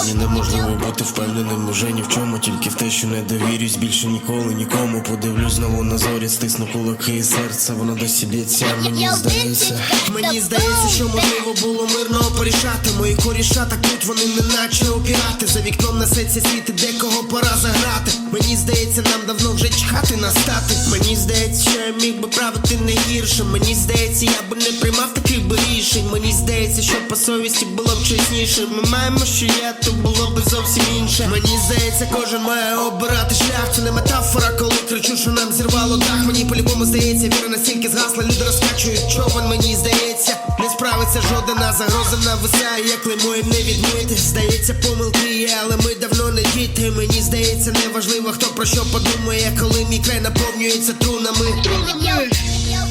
Мені неможливо бути впевненим уже ні в чому, тільки в те, що не довірюсь більше ніколи нікому. Подивлюсь знову на зорі, стисну кулаки і серце, воно досі б'ється, мені здається. Мені здається, що можливо було мирно порішати. Мої коріша так тут вони не наче опірати. За вікном несеться світ і декого пора заграти. Мені здається, нам давно вже чхати настати. Мені здається, що я міг би правити не гірше. Мені здається, я би не приймав таких би рішень. Мені здається, що по совісті було б чесніше. Ми маємо, що є, то було б зовсім інше. Мені здається, кожен має обирати шлях. Це не метафора, коли кричу, що нам зірвало дах. Мені по-любому здається, віра настільки згасла, люди розкачують човен, мені здається, не справиться жодна загроза нависає, як лимо не відмити. Здається, помилки є, але ми давно не діти. Мені здається, неважливо, хто про що подумає, коли мій край наповнюється трунами.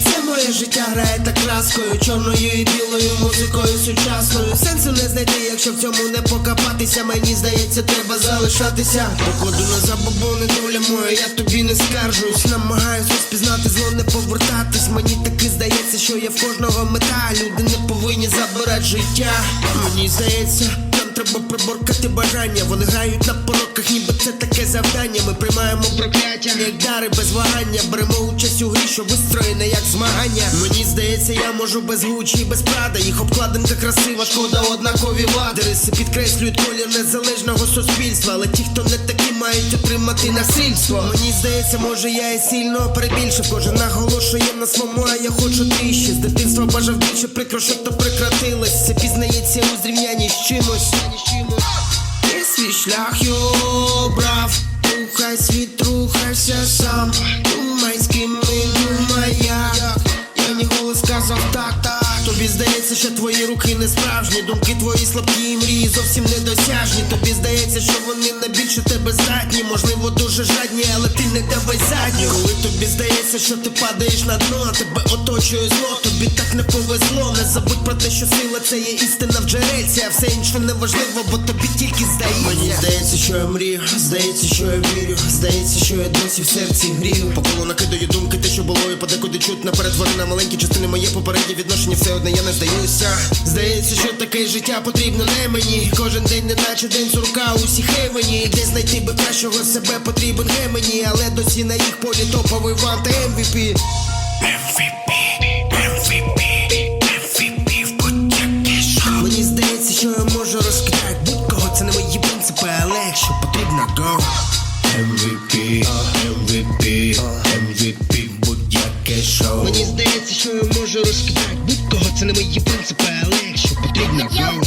Це моє життя грає так краскою, чорною і білою музикою сучасною. Сенсу не знайти, якщо в цьому не покопатися. Мені здається, треба залишатися. Покладу на забобони доля моя, я тобі не скаржусь. Намагаюсь розпізнати зло, не повертатись. Мені таки здається, що є в кожного мета. Люди не повинні забирати життя. Мені здається. Треба приборкати бажання. Вони грають на пороках, ніби це таке завдання. Ми приймаємо прокляття, як дари без вагання. Беремо участь у грі, що вистроєна як змагання. Мені здається, я можу без гучі і без прада. Їх обкладинка красива, шкода однакові вади. Риси підкреслюють колір незалежного суспільства. Але ті, хто не такі, мають отримати насильство. Мені здається, може я і сильно перебільшив. Кожен наголошує на своєму, а я хочу тріще. З дитинства бажав більше прикро, що то прекратилось. Це пізнається у зрівнянні з чимось. Ти свій шлях й обрав, рухай світ, рухайся сам. Думай, з ким ми думай як. Я мені голос сказав так, так. Тобі здається, що твої руки не справжні, думки твої слабкі мрії зовсім недосяжні. Тобі здається, що вони на більше тебе здатні. Можливо, дуже жадні, але ти не давай задню. Коли тобі здається, що ти падаєш на дно, тебе оточує зло, тобі так не повезло. Не забудь про те, що сила це є істина в джерельці, а все інше не важливо, бо тобі тільки здається. Мені здається, що я мрію, здається, що я вірю, здається, що я досі в серці грію. По колу подекуди чутно перетвори на маленькі частини моє попереднє відношення, все одне я не здаюся. Здається, що таке життя потрібно не мені. Кожен день, не наче день сурка, усі хевені. Де знайти би кращого себе потрібен гемені, але досі на їх полі топовий вант MVP. MVP, MVP, MVP в будь-яке шоу. Мені здається, що я можу розкидати будь-кого. Це не мої принципи, але якщо потрібно, go. MVP, Можу розкидати? Будь-кого, це не мої принципи, але якщо потрібно, бро